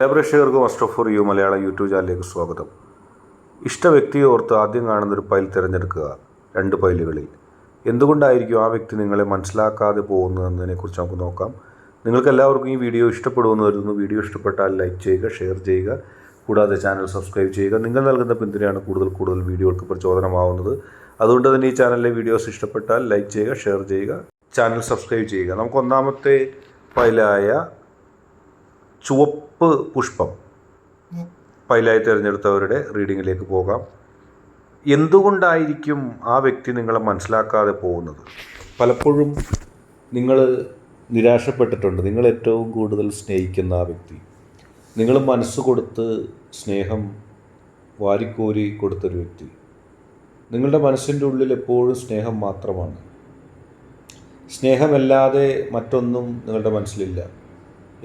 എല്ലാ പ്രേക്ഷകർക്കും muster for you Malayala YouTube ചാനലിലേക്ക് സ്വാഗതം. ഇഷ്ട വ്യക്തിയെ ഓർത്ത് ആദ്യം കാണുന്ന ഒരു പൈൽ തിരഞ്ഞെടുക്കുക രണ്ട് പൈലുകളിൽ. എന്തുകൊണ്ടായിരിക്കും ആ വ്യക്തി നിങ്ങളെ മനസ്സിലാക്കാതെ പോകുന്നത് എന്നതിനെക്കുറിച്ച് നമുക്ക് നോക്കാം. നിങ്ങൾക്ക് എല്ലാവർക്കും ഈ വീഡിയോ ഇഷ്ടപ്പെടുമെന്ന് കരുതുന്നു. വീഡിയോ ഇഷ്ടപ്പെട്ടാൽ ലൈക്ക് ചെയ്യുക ഷെയർ ചെയ്യുക കൂടാതെ ചാനൽ സബ്സ്ക്രൈബ് ചെയ്യുക. നിങ്ങൾ നൽകുന്ന പിന്തുണയാണ് കൂടുതൽ കൂടുതൽ വീഡിയോകൾക്ക് പ്രചോദനമാവുന്നത്. അതുകൊണ്ട് തന്നെ ഈ ചാനലിലെ വീഡിയോസ് ഇഷ്ടപ്പെട്ടാൽ ലൈക്ക് ചെയ്യുക ഷെയർ ചെയ്യുക ചാനൽ സബ്സ്ക്രൈബ് ചെയ്യുക. നമുക്ക് ഒന്നാമത്തെ ഫയലായ ചുവപ്പ് പുഷ്പം. ഫയലായി തിരഞ്ഞെടുത്തവരുടെ റീഡിങ്ങിലേക്ക് പോകാം. എന്തുകൊണ്ടായിരിക്കും ആ വ്യക്തി നിങ്ങളെ മനസ്സിലാക്കാതെ പോകുന്നത്? പലപ്പോഴും നിങ്ങൾ നിരാശപ്പെട്ടിട്ടുണ്ട്. നിങ്ങൾ ഏറ്റവും കൂടുതൽ സ്നേഹിക്കുന്ന ആ വ്യക്തി. നിങ്ങൾ മനസ്സ് കൊടുത്ത് സ്നേഹം വാരിക്കോരി കൊടുത്തൊരു വ്യക്തി. നിങ്ങളുടെ മനസ്സിന്റെ ഉള്ളിൽ എപ്പോഴും സ്നേഹം മാത്രമാണ്. സ്നേഹമല്ലാതെ മറ്റൊന്നും നിങ്ങളുടെ മനസ്സിലില്ല.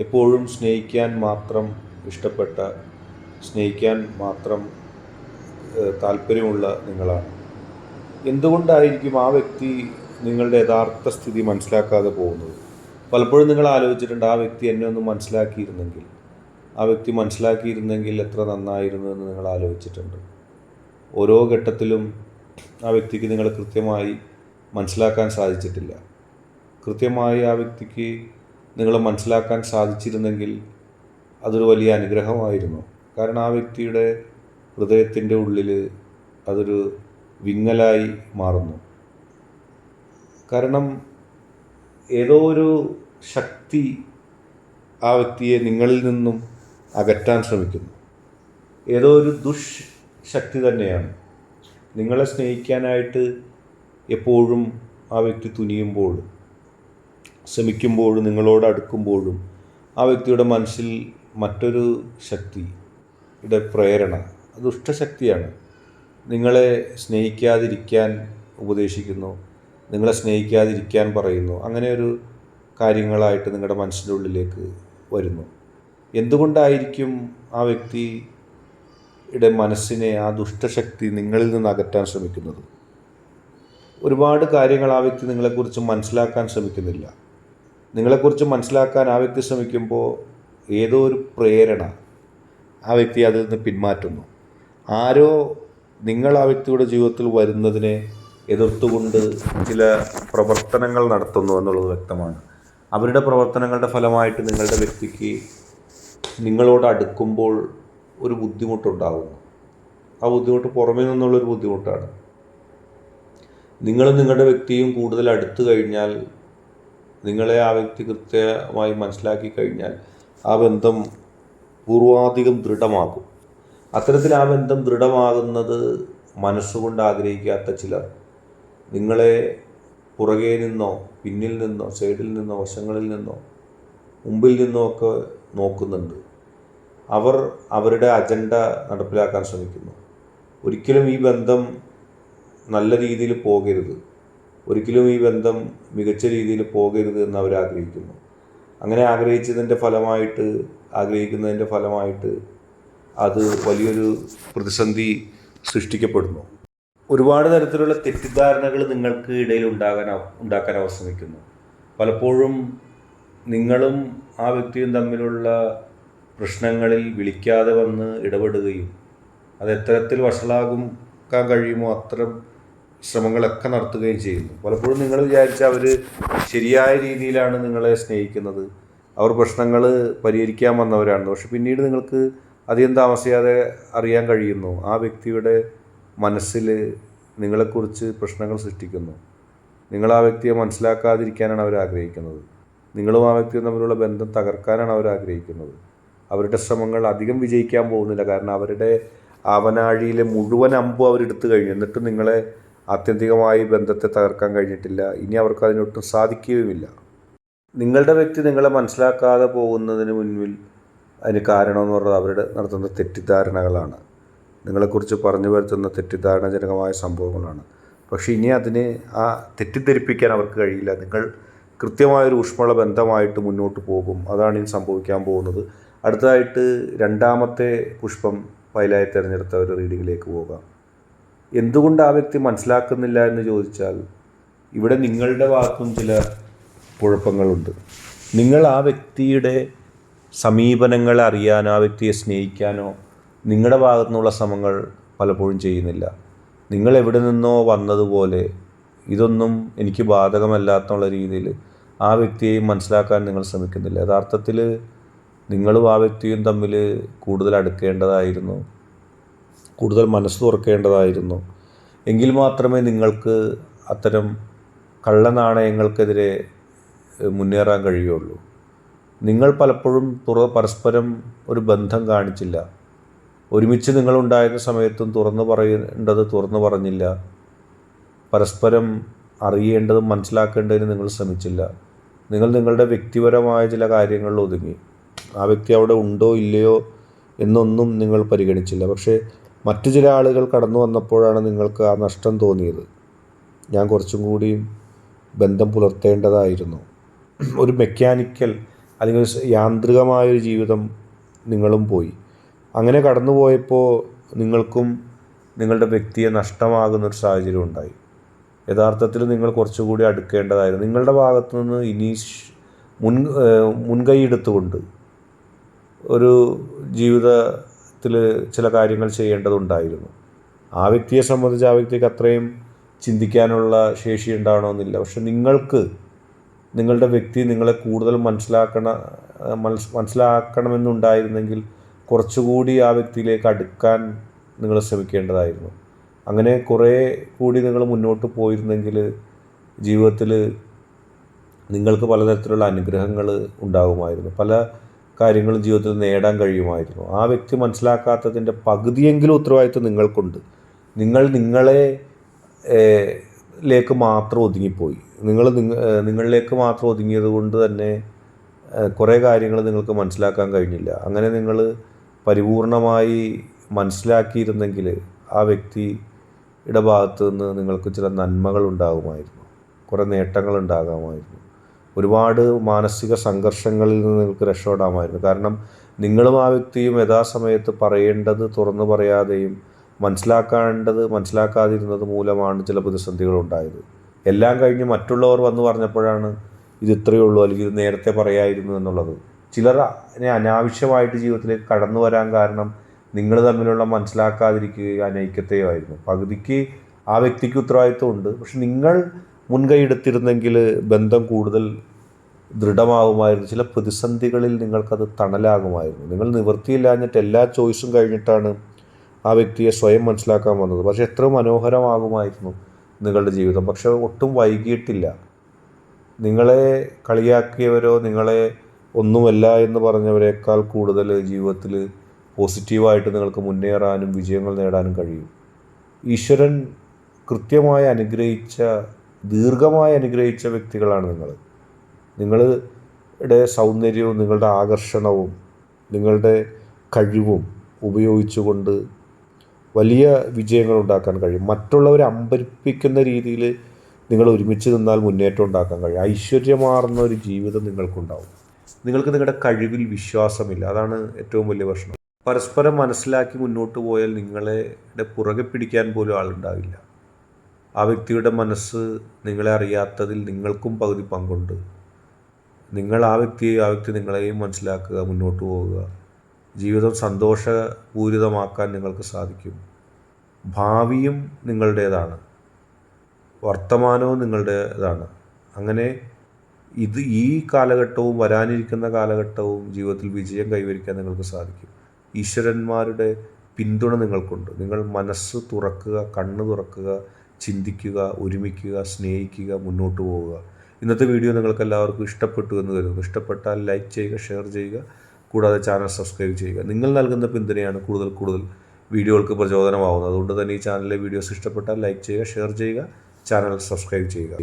എപ്പോഴും സ്നേഹിക്കാൻ മാത്രം ഇഷ്ടപ്പെട്ട സ്നേഹിക്കാൻ മാത്രം താല്പര്യമുള്ള നിങ്ങളാണ്. എന്തുകൊണ്ടായിരിക്കും ആ വ്യക്തി നിങ്ങളുടെ യഥാർത്ഥ സ്ഥിതി മനസ്സിലാക്കാതെ പോകുന്നത്? പലപ്പോഴും നിങ്ങൾ ആലോചിച്ചിട്ടുണ്ട് ആ വ്യക്തി എന്നെ ഒന്ന് മനസ്സിലാക്കിയിരുന്നെങ്കിൽ. ആ വ്യക്തി മനസ്സിലാക്കിയിരുന്നെങ്കിൽ എത്ര നന്നായിരുന്നു എന്ന് നിങ്ങൾ ആലോചിച്ചിട്ടുണ്ട്. ഓരോ ഘട്ടത്തിലും ആ വ്യക്തിക്ക് നിങ്ങൾ കൃത്യമായി മനസ്സിലാക്കാൻ സാധിച്ചിട്ടില്ല. കൃത്യമായി ആ വ്യക്തിക്ക് നിങ്ങളെ മനസ്സിലാക്കാൻ സാധിച്ചിരുന്നെങ്കിൽ അതൊരു വലിയ അനുഗ്രഹമായിരുന്നു. കാരണം ആ വ്യക്തിയുടെ ഹൃദയത്തിന്റെ ഉള്ളിൽ അതൊരു വിങ്ങലായി മാറുന്നു. കാരണം ഏതോ ഒരു ശക്തി ആ വ്യക്തിയെ നിങ്ങളിൽ നിന്നും അകറ്റാൻ ശ്രമിക്കുന്നു. ഏതോ ഒരു ദുഷ് ശക്തി തന്നെയാണ്. നിങ്ങളെ സ്നേഹിക്കാനായിട്ട് എപ്പോഴും ആ വ്യക്തി തുനിയുമ്പോഴും ശ്രമിക്കുമ്പോഴും നിങ്ങളോട് അടുക്കുമ്പോഴും ആ വ്യക്തിയുടെ മനസ്സിൽ മറ്റൊരു ശക്തിയുടെ പ്രേരണ ദുഷ്ടശക്തിയാണ്. നിങ്ങളെ സ്നേഹിക്കാതിരിക്കാൻ ഉപദേശിക്കുന്നു നിങ്ങളെ സ്നേഹിക്കാതിരിക്കാൻ പറയുന്നു അങ്ങനെ ഒരു കാര്യങ്ങളായിട്ട് നിങ്ങളുടെ മനസ്സിന്റെ ഉള്ളിലേക്ക് വരുന്നു. എന്തുകൊണ്ടായിരിക്കും ആ വ്യക്തിയുടെ മനസ്സിനെ ആ ദുഷ്ടശക്തി നിങ്ങളിൽ നിന്ന് അകറ്റാൻ ശ്രമിക്കുന്നത്? ഒരുപാട് കാര്യങ്ങൾ ആ വ്യക്തി നിങ്ങളെക്കുറിച്ച് മനസ്സിലാക്കാൻ ശ്രമിക്കുന്നില്ല. നിങ്ങളെക്കുറിച്ച് മനസ്സിലാക്കാൻ ആ വ്യക്തി ശ്രമിക്കുമ്പോൾ ഏതോ ഒരു പ്രേരണ ആ വ്യക്തി അതിൽ നിന്ന് പിന്മാറ്റുന്നു. ആരോ നിങ്ങൾ ആ വ്യക്തിയുടെ ജീവിതത്തിൽ വരുന്നതിനെ എതിർത്തുകൊണ്ട് ചില പ്രവർത്തനങ്ങൾ നടത്തുന്നു എന്നുള്ളത് വ്യക്തമാണ്. അവരുടെ പ്രവർത്തനങ്ങളുടെ ഫലമായിട്ട് നിങ്ങളുടെ വ്യക്തിക്ക് നിങ്ങളോട് അടുക്കുമ്പോൾ ഒരു ബുദ്ധിമുട്ടുണ്ടാകുന്നു. ആ ബുദ്ധിമുട്ട് പുറമേ നിന്നുള്ളൊരു ബുദ്ധിമുട്ടാണ്. നിങ്ങളും നിങ്ങളുടെ വ്യക്തിയും കൂടുതൽ അടുത്തു കഴിഞ്ഞാൽ നിങ്ങളെ ആ വ്യക്തി കൃത്യമായി മനസ്സിലാക്കി കഴിഞ്ഞാൽ ആ ബന്ധം പൂർവാധികം ദൃഢമാകും. അത്തരത്തിൽ ആ ബന്ധം ദൃഢമാകുന്നത് മനസ്സുകൊണ്ട് ആഗ്രഹിക്കാത്ത ചിലർ നിങ്ങളെ പുറകെ നിന്നോ പിന്നിൽ നിന്നോ സൈഡിൽ നിന്നോ വശങ്ങളിൽ നിന്നോ മുമ്പിൽ നിന്നോ ഒക്കെ നോക്കുന്നുണ്ട്. അവർ അവരുടെ അജണ്ട നടപ്പിലാക്കാൻ ശ്രമിക്കുന്നു. ഒരിക്കലും ഈ ബന്ധം നല്ല രീതിയിൽ പോകരുത്. ഒരിക്കലും ഈ ബന്ധം മികച്ച രീതിയിൽ പോകരുത് എന്ന് അവർ ആഗ്രഹിക്കുന്നു. അങ്ങനെ ആഗ്രഹിച്ചതിന്റെ ഫലമായിട്ട് ആഗ്രഹിക്കുന്നതിന്റെ ഫലമായിട്ട് അത് വലിയൊരു പ്രതിസന്ധി സൃഷ്ടിക്കപ്പെടുന്നു. ഒരുപാട് തരത്തിലുള്ള തെറ്റിദ്ധാരണകൾ നിങ്ങൾക്ക് ഇടയിൽ ഉണ്ടാകാൻ ഉണ്ടാക്കാൻ അവർ പലപ്പോഴും നിങ്ങളും ആ വ്യക്തിയും തമ്മിലുള്ള പ്രശ്നങ്ങളിൽ വിളിക്കാതെ വന്ന് ഇടപെടുകയും അത് എത്തരത്തിൽ വഷളാകും കഴിയുമോ അത്തരം ശ്രമങ്ങളൊക്കെ നടത്തുകയും ചെയ്യുന്നു. പലപ്പോഴും നിങ്ങൾ വിചാരിച്ച അവർ ശരിയായ രീതിയിലാണ് നിങ്ങളെ സ്നേഹിക്കുന്നത്. അവർ പ്രശ്നങ്ങൾ പരിഹരിക്കാൻ വന്നവരാണ്. പക്ഷെ പിന്നീട് നിങ്ങൾക്ക് അധികം താമസിയാതെ അറിയാൻ കഴിയുന്നു. ആ വ്യക്തിയുടെ മനസ്സിൽ നിങ്ങളെക്കുറിച്ച് പ്രശ്നങ്ങൾ സൃഷ്ടിക്കുന്നു. നിങ്ങൾ ആ വ്യക്തിയെ മനസ്സിലാക്കാതിരിക്കാനാണ് അവർ ആഗ്രഹിക്കുന്നത്. നിങ്ങളും ആ വ്യക്തിയും തമ്മിലുള്ള ബന്ധം തകർക്കാനാണ് അവർ ആഗ്രഹിക്കുന്നത്. അവരുടെ ശ്രമങ്ങൾ അധികം വിജയിക്കാൻ പോകുന്നില്ല. കാരണം അവരുടെ ആവനാഴിയിലെ മുഴുവൻ അമ്പും അവരെടുത്തു കഴിഞ്ഞു. എന്നിട്ടും നിങ്ങളെ ആത്യന്തികമായി ബന്ധത്തെ തകർക്കാൻ കഴിഞ്ഞിട്ടില്ല. ഇനി അവർക്ക് അതിനൊട്ടും സാധിക്കുകയുമില്ല. നിങ്ങളുടെ വ്യക്തി നിങ്ങളെ മനസ്സിലാക്കാതെ പോകുന്നതിന് മുൻപിൽ അതിന് കാരണമെന്ന് പറഞ്ഞത് അവരുടെ നടത്തുന്ന തെറ്റിദ്ധാരണകളാണ്. നിങ്ങളെക്കുറിച്ച് പറഞ്ഞു വരുത്തുന്ന തെറ്റിദ്ധാരണജനകമായ സംഭവങ്ങളാണ്. പക്ഷേ ഇനി അതിനെ ആ തെറ്റിദ്ധരിപ്പിക്കാൻ അവർക്ക് കഴിയില്ല. നിങ്ങൾ കൃത്യമായൊരു ഊഷ്മള ബന്ധമായിട്ട് മുന്നോട്ട് പോകും. അതാണ് ഇനി സംഭവിക്കാൻ പോകുന്നത്. അടുത്തതായിട്ട് രണ്ടാമത്തെ പുഷ്പം ഫയലായി തിരഞ്ഞെടുത്ത ഒരു റീഡിങ്ങിലേക്ക് പോകാം. എന്തുകൊണ്ട് ആ വ്യക്തി മനസ്സിലാക്കുന്നില്ല എന്ന് ചോദിച്ചാൽ ഇവിടെ നിങ്ങളുടെ ഭാഗത്തും ചില കുഴപ്പങ്ങളുണ്ട്. നിങ്ങൾ ആ വ്യക്തിയുടെ സമീപനങ്ങൾ അറിയാനോ ആ വ്യക്തിയെ സ്നേഹിക്കാനോ നിങ്ങളുടെ ഭാഗത്തു നിന്നുള്ള ശ്രമങ്ങൾ പലപ്പോഴും ചെയ്യുന്നില്ല. നിങ്ങൾ എവിടെ നിന്നോ വന്നതുപോലെ ഇതൊന്നും എനിക്ക് ബാധകമല്ലാത്തുള്ള രീതിയിൽ ആ വ്യക്തിയെയും മനസ്സിലാക്കാൻ നിങ്ങൾ ശ്രമിക്കുന്നില്ല. യഥാർത്ഥത്തിൽ നിങ്ങളും ആ വ്യക്തിയും തമ്മിൽ കൂടുതൽ അടുക്കേണ്ടതായിരുന്നു. കൂടുതൽ മനസ്സ് തുറക്കേണ്ടതായിരുന്നു. എങ്കിൽ മാത്രമേ നിങ്ങൾക്ക് അത്തരം കള്ളനാണയങ്ങൾക്കെതിരെ മുന്നേറാൻ കഴിയുള്ളൂ. നിങ്ങൾ പലപ്പോഴും തുറ പരസ്പരം ഒരു ബന്ധം കാണിച്ചില്ല. ഒരുമിച്ച് നിങ്ങളുണ്ടായിരുന്ന സമയത്തും തുറന്നു പറയേണ്ടത് തുറന്നു പറഞ്ഞില്ല. പരസ്പരം അറിയേണ്ടതും മനസ്സിലാക്കേണ്ടതിന് നിങ്ങൾ ശ്രമിച്ചില്ല. നിങ്ങൾ നിങ്ങളുടെ വ്യക്തിപരമായ ചില കാര്യങ്ങളിൽ ഒതുങ്ങി. ആ വ്യക്തി അവിടെ ഉണ്ടോ ഇല്ലയോ എന്നൊന്നും നിങ്ങൾ പരിഗണിച്ചില്ല. പക്ഷേ മറ്റു ചില ആളുകൾ കടന്നു വന്നപ്പോഴാണ് നിങ്ങൾക്ക് ആ നഷ്ടം തോന്നിയത്. ഞാൻ കുറച്ചും കൂടിയും ബന്ധം പുലർത്തേണ്ടതായിരുന്നു. ഒരു മെക്കാനിക്കൽ അല്ലെങ്കിൽ ഒരു യാന്ത്രികമായൊരു ജീവിതം നിങ്ങളും പോയി. അങ്ങനെ കടന്നുപോയപ്പോൾ നിങ്ങൾക്കും നിങ്ങളുടെ വ്യക്തിയെ നഷ്ടമാകുന്നൊരു സാഹചര്യം ഉണ്ടായി. യഥാർത്ഥത്തിൽ നിങ്ങൾ കുറച്ചുകൂടി അടുക്കേണ്ടതായിരുന്നു. നിങ്ങളുടെ ഭാഗത്തു നിന്ന് ഇനി മുൻ മുൻകൈ എടുത്തുകൊണ്ട് ഒരു ജീവിതത്തിൽ ചില കാര്യങ്ങൾ ചെയ്യേണ്ടതുണ്ടായിരുന്നു. ആ വ്യക്തിയെ സംബന്ധിച്ച് ആ വ്യക്തിക്ക് അത്രയും ചിന്തിക്കാനുള്ള ശേഷി ഉണ്ടാവണമെന്നില്ല പക്ഷെ നിങ്ങൾക്ക് നിങ്ങളുടെ വ്യക്തി നിങ്ങളെ കൂടുതൽ മനസ്സിലാക്കണ മനസ് മനസ്സിലാക്കണമെന്നുണ്ടായിരുന്നെങ്കിൽ കുറച്ചുകൂടി ആ വ്യക്തിയിലേക്ക് അടുക്കാൻ നിങ്ങൾ ശ്രമിക്കേണ്ടതായിരുന്നു. അങ്ങനെ കുറേ കൂടി നിങ്ങൾ മുന്നോട്ട് പോയിരുന്നെങ്കിൽ ജീവിതത്തിൽ നിങ്ങൾക്ക് പലതരത്തിലുള്ള അനുഗ്രഹങ്ങൾ ഉണ്ടാകുമായിരുന്നു. പല കാര്യങ്ങളും ജീവിതത്തിൽ നേടാൻ കഴിയുമായിരുന്നു. ആ വ്യക്തി മനസ്സിലാക്കാത്തതിന്റെ പകുതിയെങ്കിലും ഉത്തരവാദിത്വം നിങ്ങൾക്കുണ്ട്. നിങ്ങൾ നിങ്ങളെ ലേക്ക് മാത്രം ഒതുങ്ങിപ്പോയി. നിങ്ങൾ നിങ്ങ- നിങ്ങളിലേക്ക് മാത്രം ഒതുങ്ങിയത് കൊണ്ട് തന്നെ കുറേ കാര്യങ്ങൾ നിങ്ങൾക്ക് മനസ്സിലാക്കാൻ കഴിഞ്ഞില്ല. അങ്ങനെ നിങ്ങൾ പരിപൂർണമായി മനസ്സിലാക്കിയിരുന്നെങ്കിൽ ആ വ്യക്തി ഭാഗത്ത് നിന്ന് നിങ്ങൾക്ക് ചില നന്മകൾ ഉണ്ടാകുമായിരുന്നു. കുറേ നേട്ടങ്ങൾ ഉണ്ടാകാമായിരുന്നു. ഒരുപാട് മാനസിക സംഘർഷങ്ങളിൽ നിന്ന് നിങ്ങൾക്ക് രക്ഷപ്പെടാമായിരുന്നു. കാരണം നിങ്ങളും ആ വ്യക്തിയും യഥാസമയത്ത് പറയേണ്ടത് തുറന്നു പറയാതെയും മനസ്സിലാക്കേണ്ടത് മനസ്സിലാക്കാതിരുന്നത് മൂലമാണ് ചില പ്രതിസന്ധികൾ ഉണ്ടായത്. എല്ലാം കഴിഞ്ഞ് മറ്റുള്ളവർ വന്ന് പറഞ്ഞപ്പോഴാണ് ഇത് ഇത്രയേ ഉള്ളൂ അല്ലെങ്കിൽ ഇത് നേരത്തെ പറയായിരുന്നു എന്നുള്ളത്. ചിലർ അനാവശ്യമായിട്ട് ജീവിതത്തിലേക്ക് കടന്നു വരാൻ കാരണം നിങ്ങൾ തമ്മിലുള്ള മനസ്സിലാക്കാതിരിക്കുകയോ അനൈക്യത്തെയോ ആയിരുന്നു. പകുതിക്ക് ആ വ്യക്തിക്ക് ഉത്തരവാദിത്വമുണ്ട്. പക്ഷെ നിങ്ങൾ മുൻകൈ എടുത്തിരുന്നെങ്കിൽ ബന്ധം കൂടുതൽ ദൃഢമാകുമായിരുന്നു ചില പ്രതിസന്ധികളിൽ നിങ്ങൾക്കത് തണലാകുമായിരുന്നു. നിങ്ങൾ നിവൃത്തിയില്ലാഞ്ഞിട്ട് എല്ലാ ചോയ്സും കഴിഞ്ഞിട്ടാണ് ആ വ്യക്തിയെ സ്വയം മനസ്സിലാക്കാൻ വന്നത്. പക്ഷേ എത്ര മനോഹരമാകുമായിരുന്നു നിങ്ങളുടെ ജീവിതം. പക്ഷെ ഒട്ടും വൈകിയിട്ടില്ല. നിങ്ങളെ കളിയാക്കിയവരോ നിങ്ങളെ ഒന്നുമല്ല എന്ന് പറഞ്ഞവരേക്കാൾ കൂടുതൽ ജീവിതത്തിൽ പോസിറ്റീവായിട്ട് നിങ്ങൾക്ക് മുന്നേറാനും വിജയങ്ങൾ നേടാനും കഴിയും. ഈശ്വരൻ കൃത്യമായി അനുഗ്രഹിച്ച ദീർഘമായി അനുഗ്രഹിച്ച വ്യക്തികളാണ് നിങ്ങൾ. നിങ്ങളുടെ സൗന്ദര്യവും നിങ്ങളുടെ ആകർഷണവും നിങ്ങളുടെ കഴിവും ഉപയോഗിച്ചുകൊണ്ട് വലിയ വിജയങ്ങൾ ഉണ്ടാക്കാൻ കഴിയും. മറ്റുള്ളവരെ അമ്പരിപ്പിക്കുന്ന രീതിയിൽ നിങ്ങൾ ഒരുമിച്ച് നിന്നാൽ മുന്നേറ്റം ഉണ്ടാക്കാൻ കഴിയും. ഐശ്വര്യമാർന്ന ഒരു ജീവിതം നിങ്ങൾക്കുണ്ടാവും. നിങ്ങൾക്ക് നിങ്ങളുടെ കഴിവിൽ വിശ്വാസമില്ല. അതാണ് ഏറ്റവും വലിയ പ്രശ്നം. പരസ്പരം മനസ്സിലാക്കി മുന്നോട്ട് പോയാൽ നിങ്ങളെ പുറകെ പിടിക്കാൻ പോലും ആളുണ്ടാവില്ല. ആ വ്യക്തിയുടെ മനസ്സ് നിങ്ങളെ അറിയാത്തതിൽ നിങ്ങൾക്കും പകുതി പങ്കുണ്ട്. നിങ്ങൾ ആ വ്യക്തിയെ ആ വ്യക്തി നിങ്ങളെയും മനസ്സിലാക്കുക മുന്നോട്ട് പോവുക. ജീവിതം സന്തോഷപൂരിതമാക്കാൻ നിങ്ങൾക്ക് സാധിക്കും. ഭാവിയും നിങ്ങളുടേതാണ്. വർത്തമാനവും നിങ്ങളുടേതാണ്. അങ്ങനെ ഇത് ഈ കാലഘട്ടവും വരാനിരിക്കുന്ന കാലഘട്ടവും ജീവിതത്തിൽ വിജയം കൈവരിക്കാൻ നിങ്ങൾക്ക് സാധിക്കും. ഈശ്വരന്മാരുടെ പിന്തുണ നിങ്ങൾക്കുണ്ട്. നിങ്ങൾ മനസ്സ് തുറക്കുക കണ്ണ് തുറക്കുക ചിന്തിക്കുക ഒരുമിക്കുക സ്നേഹിക്കുക മുന്നോട്ട് പോവുക. ഇന്നത്തെ വീഡിയോ നിങ്ങൾക്ക് എല്ലാവർക്കും ഇഷ്ടപ്പെട്ടു എന്ന് കരുതുന്നു. ഇഷ്ടപ്പെട്ടാൽ ലൈക്ക് ചെയ്യുക ഷെയർ ചെയ്യുക. കൂടാതെ ചാനൽ സബ്സ്ക്രൈബ് ചെയ്യുക. നിങ്ങൾ നൽകുന്ന പിന്തുണയാണ് കൂടുതൽ കൂടുതൽ വീഡിയോകൾക്ക് പ്രചോദനമാവുന്നത്. അതുകൊണ്ട് തന്നെ ഈ ചാനലിലെ വീഡിയോസ് ഇഷ്ടപ്പെട്ടാൽ ലൈക്ക് ചെയ്യുക ഷെയർ ചെയ്യുക ചാനൽ സബ്സ്ക്രൈബ് ചെയ്യുക.